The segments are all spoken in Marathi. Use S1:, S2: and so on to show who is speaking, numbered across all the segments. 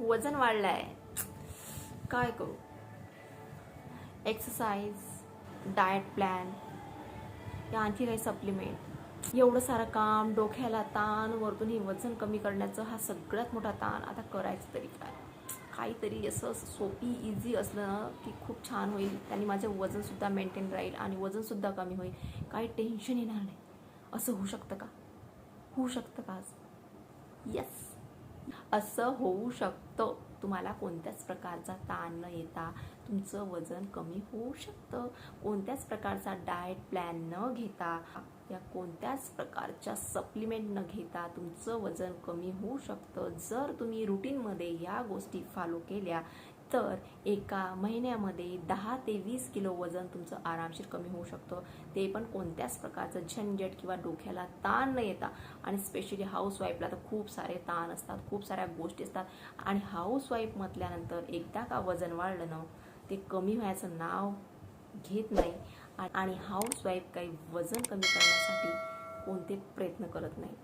S1: वजन वाढलं आहे काय करू? एक्सरसाइज डाएट प्लॅन या आणखी काही सप्लिमेंट एवढं सारं काम डोक्याला ताण वरतून हे वजन कमी करण्याचं हा सगळ्यात मोठा ताण. आता करायचं तरी काय? काहीतरी असं सोपी इझी असलं की खूप छान होईल. त्यांनी माझं वजनसुद्धा मेंटेन राहील आणि वजनसुद्धा कमी होईल. काही टेन्शन येणार नाही. असं होऊ शकतं का? होऊ शकतं का आज? येस असं होऊ शकतं. तुम्हाला कोणत्याच प्रकारचा ताण न येता तुमचं वजन कमी होऊ शकतं. कोणत्याच प्रकारचा डाएट प्लॅन न घेता या कोणत्याच प्रकारच्या सप्लिमेंट न घेता तुमचं वजन कमी होऊ शकतं. जर तुम्ही रुटीनमध्ये या गोष्टी फॉलो केल्या तर एका महिन्यामध्ये दहा ते वीस किलो वजन तुमचं आरामशीर कमी होऊ शकतं. ते पण कोणत्याच प्रकारचं झंझट किंवा डोक्याला ताण न येता. आणि स्पेशली हाऊसवाईफला तर खूप सारे ताण असतात खूप साऱ्या गोष्टी असतात. आणि हाऊसवाईफ म्हटल्यानंतर एकदा का वजन वाढलं ना ते कमी व्हायचं नाव घेत नाही. आणि हाऊसवाईफ काही वजन कमी करण्यासाठी कोणते प्रयत्न करत नाही.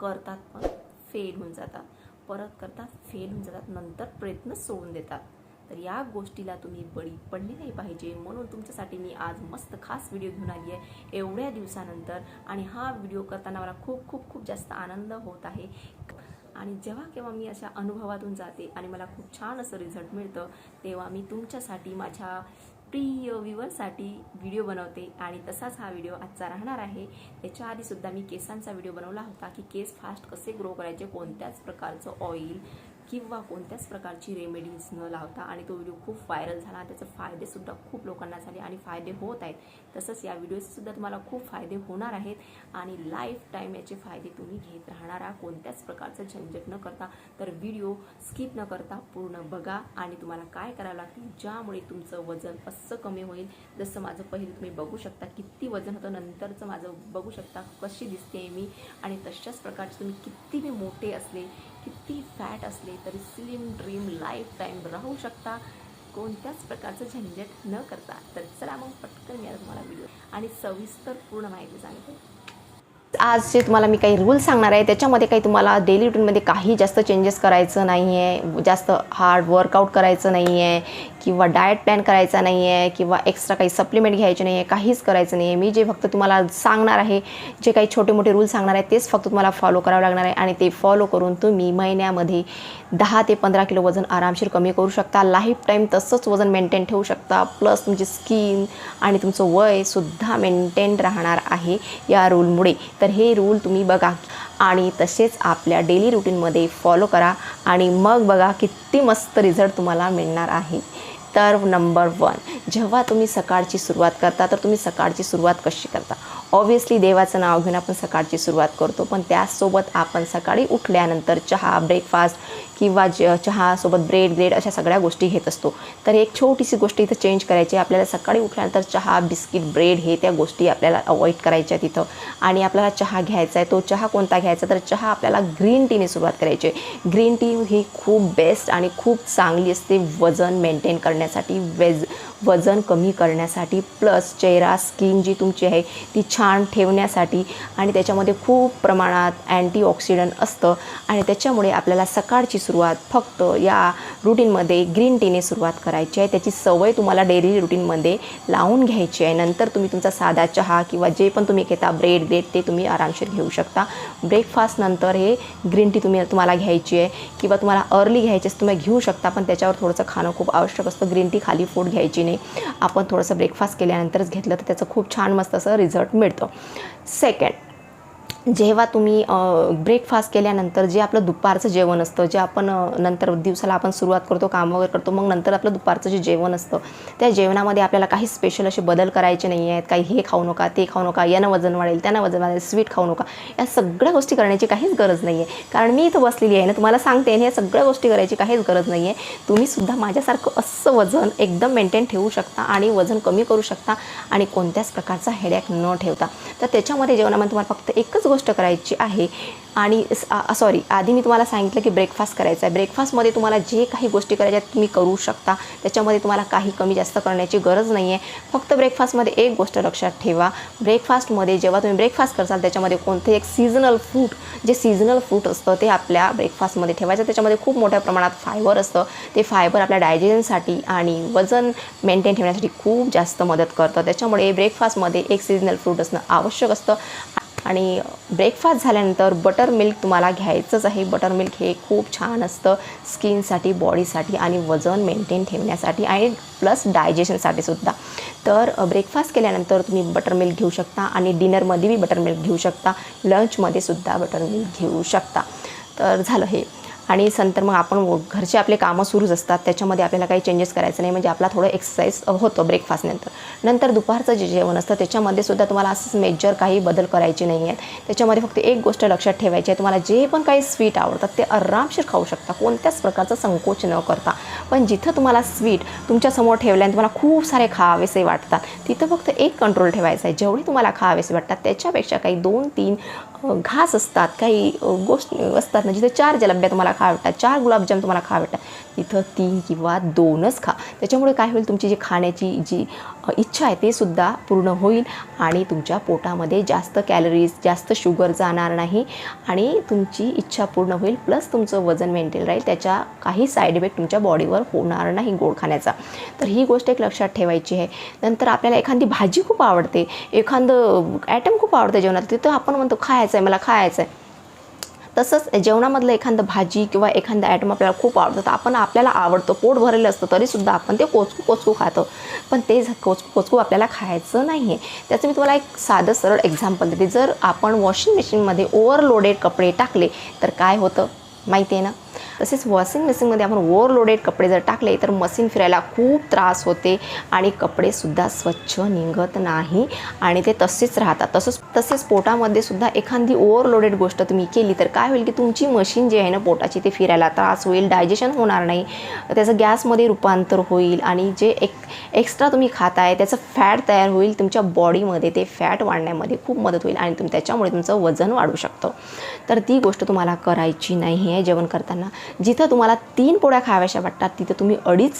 S1: करतात पण फेल होऊन जातात. परत करतात फेल होऊन जातात. नंतर प्रयत्न सोडून देतात. तर या गोष्टीला तुम्ही बळी पडली नाही पाहिजे. म्हणून तुमच्यासाठी मी आज मस्त खास व्हिडिओ घेऊन आली आहे. एवढ्या दिवसानंतर आणि हा व्हिडिओ करताना मला खूप खूप खूप जास्त आनंद होत आहे. आणि जेव्हा केव्हा मी अशा अनुभवातून जाते आणि मला खूप छान असं रिझल्ट मिळतं तेव्हा मी तुमच्यासाठी माझ्या प्रिय व्ह्युअरसाठी व्हिडिओ बनवते. आणि तसाच हा व्हिडिओ आजचा राहणार आहे. त्याच्या आधीसुद्धा मी केसांचा व्हिडिओ बनवला होता की केस फास्ट कसे ग्रो करायचे कोणत्याच प्रकारचं ऑइल किंवा कोणत्याच प्रकारची रेमेडीज न लावता आणि तो व्हिडिओ खूप व्हायरल झाला त्याचे फायदेसुद्धा खूप लोकांना झाले आणि फायदे होत आहेत. तसंच या व्हिडिओचेसुद्धा तुम्हाला खूप फायदे होणार आहेत आणि लाईफ टाईम याचे फायदे तुम्ही घेत राहणार आहात. कोणत्याच प्रकारचं झंझट न करता तर व्हिडिओ स्किप न करता पूर्ण बघा आणि तुम्हाला काय करावं लागतील ज्यामुळे तुमचं वजन असं कमी होईल. जसं माझं पहिलं तुम्ही बघू शकता किती वजन होतं नंतरचं माझं बघू शकता कशी दिसते मी आणि तशाच प्रकारचे तुम्ही किती मी मोठे असले किती फॅट असले तरी स्लिम ड्रीम लाईफ टाईम राहू शकता. कोणत्याच प्रकारचं झंझट न करता. तर चला मग पटकन मी तुम्हाला व्हिडिओ आणि सविस्तर पूर्ण माहिती सांगते. आज जे तुम्हाला मी काही रूल सांगणार आहे त्याच्यामध्ये काही तुम्हाला डेली रुटीनमध्ये काही जास्त चेंजेस करायचं नाही आहे जास्त हार्ड वर्कआउट करायचं नाही आहे किंवा डाएट प्लॅन करायचा नाही आहे किंवा एक्स्ट्रा काही सप्लिमेंट घ्यायचे नाही आहे काहीच करायचं नाही आहे मी जे फक्त तुम्हाला सांगणार आहे जे काही छोटे मोठे रूल सांगणार आहे तेच फक्त तुम्हाला फॉलो करावं लागणार आहे. आणि ते फॉलो करून तुम्ही महिन्यामध्ये दहा ते पंधरा किलो वजन आरामशीर कमी करू शकता. लाईफ टाईम तसंच वजन मेंटेन ठेवू शकता. प्लस तुमची स्किन आणि तुमचं वयसुद्धा मेंटेन राहणार आहे या रूलमुळे तर हे रूल तुम्ही बघा. आणि तसेच आपल्या डेली रुटीनमध्ये फॉलो करा. आणि मग बघा किती मस्त रिझल्ट तुम्हाला मिळणार आहे. तर नंबर वन जेव्हा तुम्ही सकाळची सुरुवात करता तर तुम्ही सकाळची सुरुवात कशी करता? ऑब्व्हियसली देवाचं नाव घेऊन आपण सकाळची सुरुवात करतो पण त्याचसोबत आपण सकाळी उठल्यानंतर चहा ब्रेकफास्ट किंवा ज चहासोबत ब्रेड ब्रेड अशा सगळ्या गोष्टी घेत असतो. तर एक छोटीशी गोष्ट इथं चेंज करायची आहे. आपल्याला सकाळी उठल्यानंतर चहा बिस्किट ब्रेड हे त्या गोष्टी आपल्याला अवॉइड करायच्या तिथं आणि आपल्याला चहा घ्यायचा आहे तो चहा कोणता घ्यायचा? तर चहा आपल्याला ग्रीन टीने सुरुवात करायची आहे. ग्रीन टी ही खूप बेस्ट आणि खूप चांगली असते वजन मेंटेन करण्यासाठी वेज वजन कमी करण्यासाठी. प्लस चेहरा स्किन जी तुमची आहे ती छान छान ठेवण्यासाठी आणि त्याच्यामध्ये खूप प्रमाणात अँटीऑक्सिडंट असतं. आणि त्याच्यामुळे आपल्याला सकाळची सुरुवात फक्त या रुटीनमध्ये ग्रीन टीने सुरुवात करायची आहे. त्याची सवय तुम्हाला डेली रुटीनमध्ये लावून घ्यायची आहे. नंतर तुम्ही तुमचा साधा चहा किंवा जे पण तुम्ही घेता ब्रेड ब्रेड ते तुम्ही आरामशीर घेऊ शकता. ब्रेकफास्टनंतर हे ग्रीन टी तुम्ही तुम्हाला घ्यायची आहे किंवा तुम्हाला अर्ली घ्यायची असं तुम्ही घेऊ शकता पण त्याच्यावर थोडंसं खाणं खूप आवश्यक असतं. ग्रीन टी खाली फूड घ्यायची नाही. आपण थोडंसं ब्रेकफास्ट केल्यानंतरच घेतलं तर त्याचं खूप छान मस्त असं रिझल्ट मिळतं. सेकंड जेव्हा तुम्ही ब्रेकफास्ट केल्यानंतर जे आपलं दुपारचं जेवण असतं जे आपण नंतर दिवसाला आपण सुरुवात करतो काम वगैरे करतो मग नंतर आपलं दुपारचं जे जेवण असतं त्या जेवणामध्ये आपल्याला काही स्पेशल असे बदल करायचे नाही आहेत. काही हे खाऊ नका ते खाऊ नका यानं वजन वाढेल त्यानं वजन वाढेल स्वीट खाऊ नका. या सगळ्या गोष्टी करण्याची काहीच गरज नाही आहे. कारण मी इथं बसलेली आहे ना तुम्हाला सांगते आणि या सगळ्या गोष्टी करायची काहीच गरज नाही आहे. तुम्हीसुद्धा माझ्यासारखं असं वजन एकदम मेंटेन ठेवू शकता आणि वजन कमी करू शकता आणि कोणत्याच प्रकारचा हेडॅक न ठेवता. तर त्याच्यामध्ये जेवणामध्ये तुम्हाला फक्त एकच गोष्ट करायची आहे. आणि सॉरी आधी मी तुम्हाला सांगितलं की ब्रेकफास्ट करायचा आहे. ब्रेकफास्टमध्ये तुम्हाला जे काही गोष्टी करायच्या आहेत तुम्ही करू शकता. त्याच्यामध्ये तुम्हाला काही कमी जास्त करण्याची गरज नाही आहे फक्त ब्रेकफास्टमध्ये एक गोष्ट लक्षात ठेवा. ब्रेकफास्टमध्ये जेव्हा तुम्ही ब्रेकफास्ट करसाल त्याच्यामध्ये कोणते एक सीझनल फ्रूट जे सीझनल फ्रूट असतं ते आपल्या ब्रेकफास्टमध्ये ठेवायचं. त्याच्यामध्ये खूप मोठ्या प्रमाणात फायबर असतं. ते फायबर आपल्या डायजेशनसाठी आणि वजन मेंटेन ठेवण्यासाठी खूप जास्त मदत करतं. त्याच्यामुळे ब्रेकफास्टमध्ये एक सीझनल फ्रूट असणं आवश्यक असतं. आणि ब्रेकफास्ट झाल्यानंतर बटर मिल्क तुम्हाला घ्यायचंच आहे. बटर मिल्क हे खूप छान असतं स्किनसाठी बॉडीसाठी आणि वजन मेंटेन ठेवण्यासाठी आणि प्लस डायजेशनसाठी सुद्धा. तर ब्रेकफास्ट केल्यानंतर तुम्ही बटर मिल्क घेऊ शकता आणि डिनरमध्ये बी बटर मिल्क घेऊ शकता. लंचमध्ये सुद्धा बटर मिल्क घेऊ शकता. तर झालं हे. आणि नंतर मग आपण घरचे आपले कामं सुरूच असतात. त्याच्यामध्ये आपल्याला काही चेंजेस करायचं नाही. म्हणजे आपला थोडं एक्सरसाइज होतं ब्रेकफास्टनंतर नंतर. दुपारचं जे जेवण असतं त्याच्यामध्ये सुद्धा तुम्हाला असंच मेजर काही बदल करायचे नाही आहेत. त्याच्यामध्ये फक्त एक गोष्ट लक्षात ठेवायची आहे. तुम्हाला जे पण काही स्वीट आवडतात ते आरामशीर खाऊ शकता. कोणत्याच प्रकारचं संकोच न करता. पण जिथं तुम्हाला स्वीट तुमच्यासमोर ठेवल्याने तुम्हाला खूप सारे खावेसे वाटतात. तिथं फक्त एक कंट्रोल ठेवायचा आहे. जेवढे तुम्हाला खावेसे वाटतात त्याच्यापेक्षा काही दोन तीन घास असतात काही गोष्ट असतात ना जिथे चार जलब्या तुम्हाला खा वाटतात चार गुलाबजाम तुम्हाला खा वाटतात तिथं तीन किंवा दोनच खा. त्याच्यामुळे काय होईल तुमची जी खाण्याची जी इच्छा आहे ते सुद्धा पूर्ण होईल आणि तुमच्या पोटामध्ये जास्त कॅलरीज जास्त शुगर जाणार नाही आणि तुमची इच्छा पूर्ण होईल प्लस तुमचं वजन मेंटेन राहील. त्याच्या काही साईड इफेक्ट तुमच्या बॉडीवर होणार नाही गोड खाण्याचा. तर ही गोष्ट एक लक्षात ठेवायची आहे. नंतर आपल्याला एखादी भाजी खूप आवडते. एखादं ॲटम खूप आवडतं जेवणात. तिथं आपण म्हणतो खायचं आहे मला खायचं आहे तसंच जेवणामधलं एखादं भाजी किंवा एखादं आयटम आपल्याला खूप आवडतं तर आपण आपल्याला आवडतं पोट भरलेलं असतं तरीसुद्धा आपण ते कोचकू कोचकू खातो. पण ते कोचकू कोचकू आपल्याला खायचं नाही आहे त्याचं मी तुम्हाला एक साधं सरळ एक्झाम्पल देते. जर आपण वॉशिंग मशीनमध्ये ओव्हरलोडेड कपडे टाकले तर काय होतं? माहिती आहे ना? तसेच वॉशिंग मशीनमध्ये आपण ओव्हरलोडेड कपडे जर टाकले तर मशीन फिरायला खूप त्रास होते आणि कपडेसुद्धा स्वच्छ निघत नाही आणि ते तसेच राहतात. तसंच तसेच पोटामध्ये सुद्धा एखादी ओव्हरलोडेड गोष्ट तुम्ही केली तर काय होईल की तुमची मशीन जी आहे ना पोटाची ते फिरायला त्रास होईल डायजेशन होणार नाही त्याचं गॅसमध्ये रूपांतर होईल आणि जे एक एक्स्ट्रा तुम्ही खाताय त्याचं फॅट तयार होईल तुमच्या बॉडीमध्ये ते फॅट वाढण्यामध्ये खूप मदत होईल आणि तुम त्याच्यामुळे तुमचं वजन वाढू शकतं. तर ती गोष्ट तुम्हाला करायची नाही आहे जेवण करताना. जिथं तुम्हाला तीन पोळ्या खाव्याशा वाटतात तिथं तुम्ही अडीच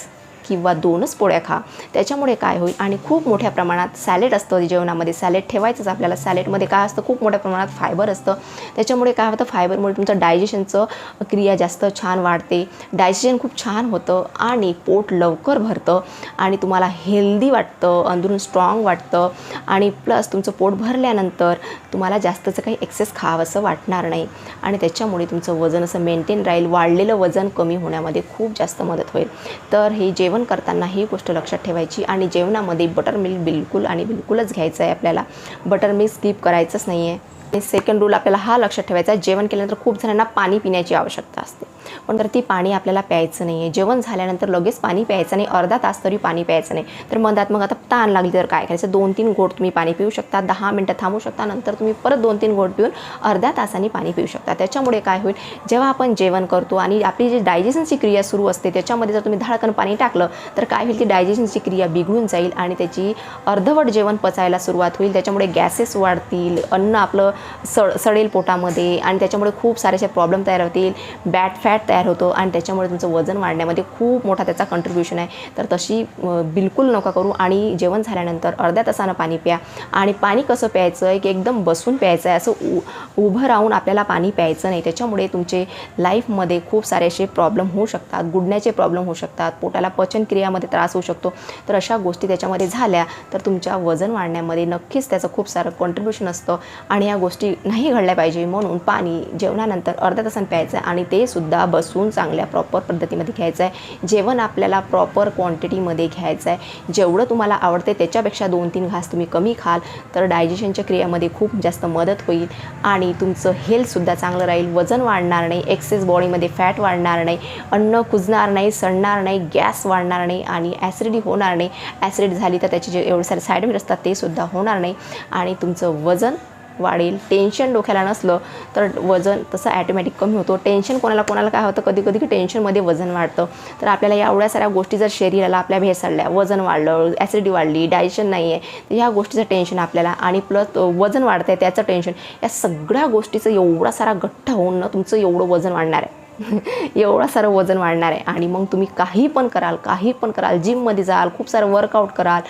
S1: किंवा दोनच पोळ्या खा. त्याच्यामुळे काय होईल? आणि खूप मोठ्या प्रमाणात सॅलेड असतं जेवणामध्ये. सॅलेड ठेवायचंच आपल्याला. सॅलेडमध्ये काय असतं? खूप मोठ्या प्रमाणात फायबर असतं. त्याच्यामुळे काय होतं? फायबरमुळे तुमचं डायजेशनचं क्रिया जास्त छान वाढते. डायजेशन खूप छान होतं आणि पोट लवकर भरतं आणि तुम्हाला हेल्दी वाटतं अंदरून स्ट्रॉंग वाटतं आणि प्लस तुमचं पोट भरल्यानंतर तुम्हाला जास्तचं काही एक्सेस खावंसं वाटणार नाही. आणि त्याच्यामुळे तुमचं वजन असं मेंटेन राहील. वाढलेलं वजन कमी होण्यामध्ये खूप जास्त मदत होईल. तर हे जेवण जेवण करताना ही गोष्ट लक्षात ठेवायची. आणि जेवणामध्ये बटर मिल्क बिलकुल आणि बिलकुलच घ्यायचं आहे आपल्याला. बटर मिल्क स्किप करायचंच नाही आहे आणि सेकंड रूल आपल्याला हा लक्षात ठेवायचा आहे जेवण केल्यानंतर खूप जणांना पाणी पिण्याची आवश्यकता असते. पण तर ती पाणी आपल्याला प्यायचं नाही आहे जेवण झाल्यानंतर लगेच पाणी प्यायचं नाही अर्धा तास तरी पाणी प्यायचं नाही तर मधात मग आता ताण लागली तर काय करायचं? दोन तीन गोट तुम्ही पाणी पिऊ शकता दहा मिनटं थांबू शकता नंतर तुम्ही परत दोन तीन गोट पिऊन अर्ध्या तासाने पाणी पिऊ शकता. त्याच्यामुळे काय होईल? जेव्हा आपण जेवण करतो आणि आपली जी डायजेशनची क्रिया सुरू असते त्याच्यामध्ये जर तुम्ही धाडकन पाणी टाकलं तर काय होईल? ती डायजेशनची क्रिया बिघडून जाईल आणि त्याची अर्धवट जेवण पचायला सुरुवात होईल. त्याच्यामुळे गॅसेस वाढतील अन्न आपलं सड सडेल पोटामध्ये आणि त्याच्यामुळे खूप सारेसे प्रॉब्लेम तयार होतील. बॅट फॅट तयार होतो आणि त्याच्यामुळे तुमचं वजन वाढण्यामध्ये खूप मोठा त्याचा कंट्रीब्युशन आहे. तर तशी बिलकुल नका करू आणि जेवण झाल्यानंतर अर्ध्या तासानं पाणी प्या आणि पाणी कसं प्यायचं? आहे की एकदम बसून प्यायचं आहे. असं उ उभं राहून आपल्याला पाणी प्यायचं नाही. त्याच्यामुळे तुमचे लाईफमध्ये खूप सारे असे प्रॉब्लेम होऊ शकतात. गुडण्याचे प्रॉब्लेम होऊ शकतात. पोटाला पचनक्रियामध्ये त्रास होऊ शकतो. तर अशा गोष्टी त्याच्यामध्ये झाल्या तर तुमच्या वजन वाढण्यामध्ये नक्कीच त्याचं खूप सारं कॉन्ट्रीब्युशन असतं. आणि या गोष्टी गोष्टी नाही घडल्या पाहिजे म्हणून पाणी जेवणानंतर अर्ध्या तासानं प्यायचं आहे आणि ते सुद्धा बसून चांगल्या प्रॉपर पद्धतीमध्ये घ्यायचं आहे. जेवण आपल्याला प्रॉपर क्वांटिटीमध्ये घ्यायचं आहे. जेवढं तुम्हाला आवडते त्याच्यापेक्षा दोन तीन घास तुम्ही कमी खाल तर डायजेशनच्या क्रियामध्ये खूप जास्त मदत होईल आणि तुमचं हेल्थसुद्धा चांगलं राहील. वजन वाढणार नाही एक्सेस बॉडीमध्ये फॅट वाढणार नाही अन्न कुजणार नाही सडणार नाही गॅस वाढणार नाही आणि ॲसिडिटी होणार नाही. ॲसिड झाली तर त्याचे जे एवढे सारे साईड इफेक्ट असतात ते सुद्धा होणार नाही आणि तुमचं वजन वाढेल. टेन्शन डोक्याला नसलं तर वजन तसं ॲटोमॅटिक कमी होतो. टेन्शन कोणाला कोणाला काय होतं? कधी कधी की टेन्शनमध्ये वजन वाढतं. तर आपल्याला या एवढ्या साऱ्या गोष्टी जर शरीराला आपल्या भेसळल्या वजन वाढलं ॲसिडिटी वाढली डायजेशन नाही आहे तर ह्या गोष्टीचं टेन्शन आपल्याला आणि प्लस वजन वाढतं आहे त्याचं टेन्शन या सगळ्या गोष्टीचं एवढा सारा गठ्ठा होऊन ना तुमचं एवढं वजन वाढणार आहे. एवढा सारं वजन वाढणार आहे. आणि मग तुम्ही काही पण कराल काही पण कराल जिममध्ये जाल खूप सारं वर्कआउट कराल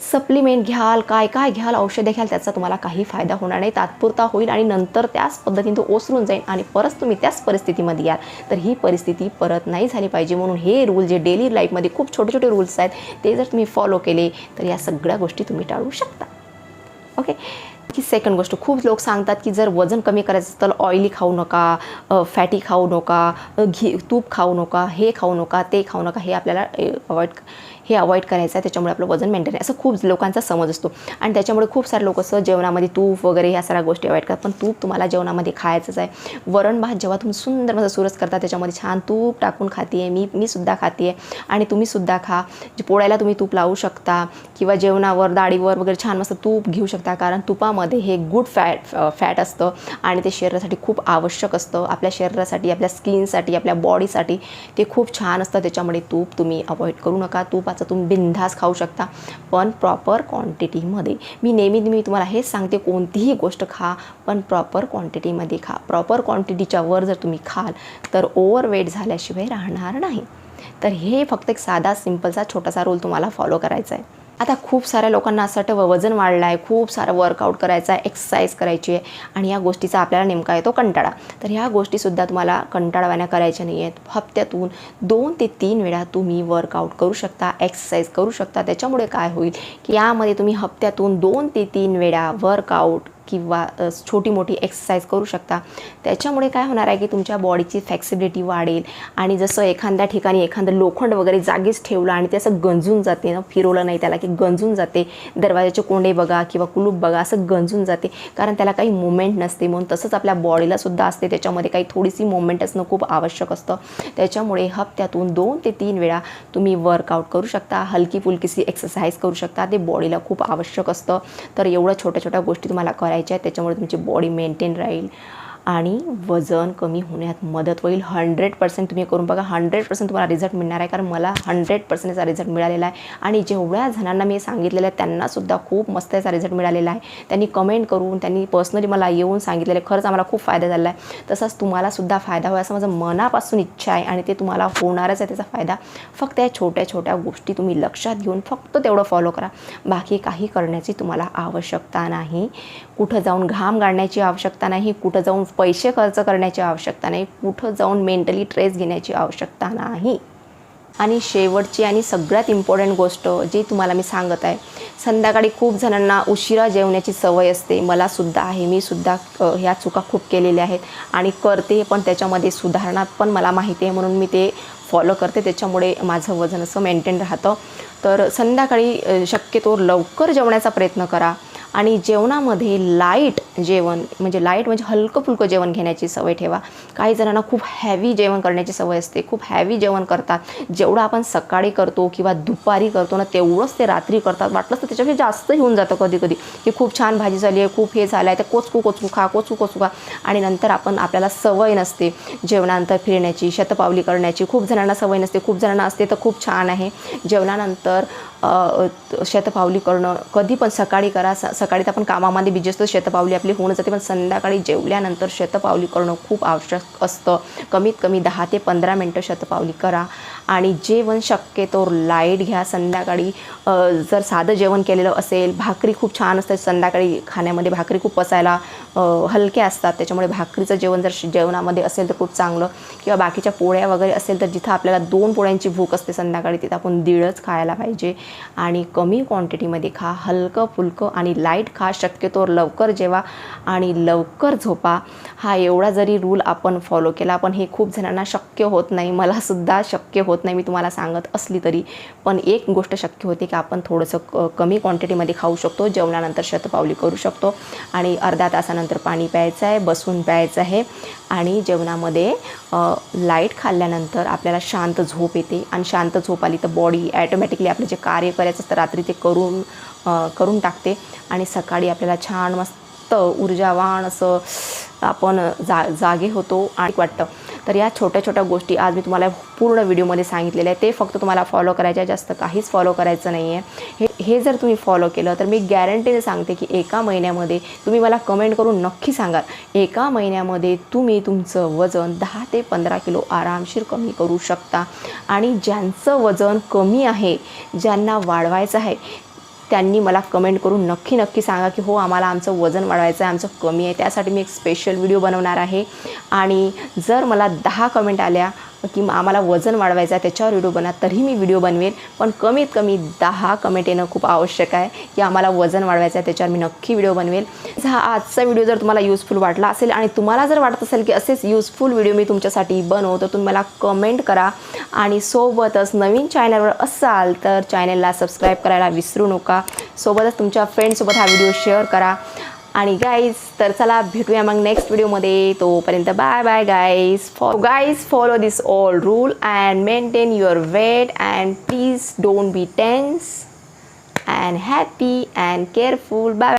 S1: सप्लिमेंट घ्याल काय काय घ्याल औषधे घ्याल त्याचा तुम्हाला काही फायदा होणार नाही. तात्पुरता होईल आणि नंतर त्याच पद्धतीने तो ओसरून जाईल आणि परत तुम्ही त्याच परिस्थितीमध्ये याल. तर ही परिस्थिती परत नाही झाली पाहिजे म्हणून हे रूल जे डेली लाईफमध्ये खूप छोटे छोटे रूल्स आहेत ते जर तुम्ही फॉलो केले तर या सगळ्या गोष्टी तुम्ही टाळू शकता. ओके की सेकंड गोष्ट. खूप लोक सांगतात की जर वजन कमी करायचं तर ऑइली खाऊ नका फॅटी खाऊ नका घी तूप खाऊ नका हे खाऊ नका ते खाऊ नका हे आपल्याला अवॉइड हे अवॉइड करायचं आहे त्याच्यामुळे आपलं वजन मेंटेन आहे. असं खूप लोकांचा समज असतो. आणि त्याच्यामुळे खूप सारे लोक असं जेवणामध्ये तूप वगैरे ह्या सगळ्या गोष्टी अवॉइड करतात. पण तूप तुम्हाला जेवणामध्ये खायचंच आहे. वरण भात जेव्हा तुम्ही सुंदर माझं सुरस करता त्याच्यामध्ये छान तूप टाकून खाते आहे मी मी सुद्धा खाते आहे आणि तुम्ही सुद्धा खा. जे पोळ्याला तुम्ही तूप लावू शकता किंवा जेवणावर डाळीवर वगैरे छान मस्त तूप घेऊ शकता. कारण तुपामध्ये हे गुड फॅट फॅट असतं आणि ते शरीरासाठी खूप आवश्यक असतं. आपल्या शरीरासाठी आपल्या स्किनसाठी आपल्या बॉडीसाठी ते खूप छान असतं. त्याच्यामुळे तूप तुम्ही अवॉइड करू नका. तूप तुपाचं तुम्ही बिनधास खाऊ शकता. पण प्रॉपर क्वांटिटीमध्ये मी नेहमी मी तुम्हाला हेच सांगते कोणतीही गोष्ट खा पण प्रॉपर क्वांटिटीमध्ये खा. प्रॉपर क्वांटिटीच्या वर जर तुम्ही खाल तर ओव्हरवेट झाल्याशिवाय राहणार नाही. तर हे फक्त एक साधा सिम्पलचा छोटासा रोल तुम्हाला फॉलो करायचा आहे. आता खूप साऱ्या लोकांना असं वाटतं वजन वाढलं आहे खूप सारं वर्कआउट करायचं आहे एक्सरसाइज करायची आहे. आणि या गोष्टीचा आपल्याला नेमका येतो कंटाळा. तर ह्या गोष्टीसुद्धा तुम्हाला कंटाळवाण्या करायच्या नाही आहेत हप्त्यातून दोन ते तीन वेळा तुम्ही वर्कआउट करू शकता एक्सरसाइज करू शकता. त्याच्यामुळे काय होईल की यामध्ये तुम्ही हप्त्यातून दोन ते तीन वेळा वर्कआउट किंवा छोटी मोठी एक्सरसाइज करू शकता. त्याच्यामुळे काय होणार आहे की तुमच्या बॉडीची फ्लेक्सिबिलिटी वाढेल आणि जसं एखाद्या ठिकाणी एखादं लोखंड वगैरे जागीच ठेवलं आणि ते असं गंजून जाते ना फिरवलं नाही त्याला की गंजून जाते. दरवाजाचे कोंडे बघा किंवा कुलूप बघा असं गंजून जाते. कारण त्याला काही मुवमेंट नसते. म्हणून तसंच आपल्या बॉडीला सुद्धा असते. त्याच्यामध्ये काही थोडीशी मुवमेंट असणं खूप आवश्यक असतं. त्याच्यामुळे हप्त्यातून दोन ते तीन वेळा तुम्ही वर्कआउट करू शकता. हलकी फुलकीशी एक्सरसाइज करू शकता. ते बॉडीला खूप आवश्यक असतं. तर एवढ्या छोट्या छोट्या गोष्टी तुम्हाला करायच्या आहेत त्याच्यामुळे तुमची बॉडी मेंटेन राहील. आणि वजन कमी होण्यात मदत होईल. हंड्रेड पर्सेंट तुम्ही करून बघा. हंड्रेड पर्सेंट तुम्हाला रिझल्ट मिळणार आहे. कारण मला हंड्रेड पर्सेंट याचा रिझल्ट मिळालेला आहे. आणि जेवढ्या जणांना मी सांगितलेलं आहे त्यांनासुद्धा खूप मस्त याचा रिझल्ट मिळालेला आहे. त्यांनी कमेंट करून त्यांनी पर्सनली मला येऊन सांगितलेलं खरंच आम्हाला खूप फायदा झाला आहे. तसंच तुम्हालासुद्धा फायदा होईल असं माझं मनापासून इच्छा आहे आणि ते तुम्हाला होणारच आहे त्याचा फायदा. फक्त या छोट्या छोट्या गोष्टी तुम्ही लक्षात घेऊन फक्त तेवढं फॉलो करा. बाकी काही करण्याची तुम्हाला आवश्यकता नाही. कुठं जाऊन घाम गाळण्याची आवश्यकता नाही. कुठं जाऊन पैसे खर्च करण्याची आवश्यकता नाही. कुठं जाऊन मेंटली ट्रेस घेण्याची आवश्यकता नाही. आणि शेवटची आणि सगळ्यात इम्पॉर्टंट गोष्ट जी तुम्हाला मी सांगत आहे संध्याकाळी खूप जणांना उशिरा जेवण्याची सवय असते. मलासुद्धा आहे. मी सुद्धा ह्या चुका खूप केलेल्या आहेत. आणि करते पण त्याच्यामध्ये सुधारणा पण मला माहिती आहे. म्हणून मी ते फॉलो करते. त्याच्यामुळे माझं वजन असं मेंटेन राहतं. तर संध्याकाळी शक्यतो लवकर जेवण्याचा प्रयत्न करा. आणि जेवणामध्ये लाइट जेवण म्हणजे लाइट म्हणजे हलकं फुलकं जेवण घेण्याची सवय ठेवा. काही जणांना खूप हॅवी जेवण करण्याची सवय असते. खूप हॅवी जेवण करतात. जेवढं आपण सकाळी करतो किंवा दुपारी करतो ना तेवढंच ते रात्री करतात. वाटलंच तर त्याच्यापेक्षा जास्त होऊन जातं कधी कधी की खूप छान भाजी झाली आहे खूप हे झालं आहे तर कोचकू कोचकू खा कोचकू कोचकू खा. आणि नंतर आपण आपल्याला सवय नसते जेवणानंतर फिरण्याची शतपावली करण्याची. खूप जणांना सवय नसते. खूप जणांना असते तर खूप छान आहे. जेवणानंतर शतपावली करणं. कधी पण सकाळी करा स सकाळी तर आपण कामामध्ये बिजी असतो शतपावली आपली होऊन जाते पण संध्याकाळी जेवल्यानंतर शतपावली करणं खूप आवश्यक असतं. कमीत कमी दहा ते पंधरा मिनटं शतपावली करा. आणि जेवण शक्यतो लाइट घ्या. संध्याकाळी जर साधं जेवण केलेलं असेल भाकरी खूप छान असते. संध्याकाळी खाण्यामध्ये भाकरी खूप पचायला हलके हलक्या असतात. त्याच्यामुळे भाकरीचं जेवण जर श- जेवणामध्ये असेल तर खूप चांगलं. किंवा बाकीच्या पोळ्या वगैरे असेल तर जिथं आपल्याला दोन पोळ्यांची भूक असते संध्याकाळी तिथं आपण दीडच खायला पाहिजे. आणि कमी क्वांटिटीमध्ये खा हलकं फुलकं आणि लाइट खा शक्यतो लवकर जेवा आणि लवकर झोपा. हा एवढा जरी रूल आपण फॉलो केला पण हे खूप जणांना शक्य होत नाही. मलासुद्धा शक्य होत नाही मी तुम्हाला सांगत असली तरी. पण एक गोष्ट शक्य होते की आपण थोडंसं क कमी क्वांटिटीमध्ये खाऊ शकतो जेवणानंतर शतपावली करू शकतो आणि अर्धा तासानंतर पाणी प्यायचं आहे बसून प्यायचं आहे. आणि जेवणामध्ये लाइट खाल्ल्यानंतर आपल्याला शांत झोप येते आणि शांत झोप आली तर बॉडी ॲटोमॅटिकली आपलं जे कार्य करायचं असतं रात्री ते करून करून टाकते आणि सकाळी आपल्याला छान मस्त मस्त ऊर्जावान असं आपण जा जागे होतो आणि वाटतं. तर या छोट्या छोट्या गोष्टी आज मी तुम्हाला पूर्ण व्हिडिओमध्ये सांगितलेल्या आहे ते फक्त तुम्हाला फॉलो करायच्या आहे, जास्त काहीच फॉलो करायचं नाही आहे हे हे जर तुम्ही फॉलो केलं तर मी गॅरंटीने सांगते की एका महिन्यामध्ये तुम्ही मला कमेंट करून नक्की सांगाल. एका महिन्यामध्ये तुम्ही तुमचं वजन दहा ते पंधरा किलो आरामशीर कमी करू शकता. आणि ज्यांचं वजन कमी आहे ज्यांना वाढवायचं आहे त्यांनी मला कमेंट करून नक्की नक्की सांगा की हो आम्हाला आमचं वजन वाढवायचं आहे आमचं कमी आहे. त्यासाठी मी एक स्पेशल व्हिडिओ बनवणार आहे. आणि जर मला दहा कमेंट आल्या की आम्हाला वजन वाढवायचं आहे त्याच्यावर व्हिडिओ बना तरी मी व्हिडिओ बनवेन. पण कमीत कमी दहा कमेंट येणं खूप आवश्यक आहे की आम्हाला वजन वाढवायचं आहे त्याच्यावर मी नक्की व्हिडिओ बनवेल. हा आजचा व्हिडिओ जर तुम्हाला युजफुल वाटला असेल आणि तुम्हाला जर वाटत असेल की असेच युजफुल व्हिडिओ मी तुमच्यासाठी बनवू तर तुम्ही मला कमेंट करा. आणि सोबतच नवीन चॅनलवर असाल तर चॅनलला सबस्क्राईब करायला विसरू नका. सोबतच तुमच्या फ्रेंडसोबत हा व्हिडिओ शेअर करा. आणि गाईज तर चला भेटूया मग नेक्स्ट व्हिडिओमध्ये तोपर्यंत बाय बाय गाईज फॉ guys follow this all rule and maintain your weight and please don't be tense and happy and careful bye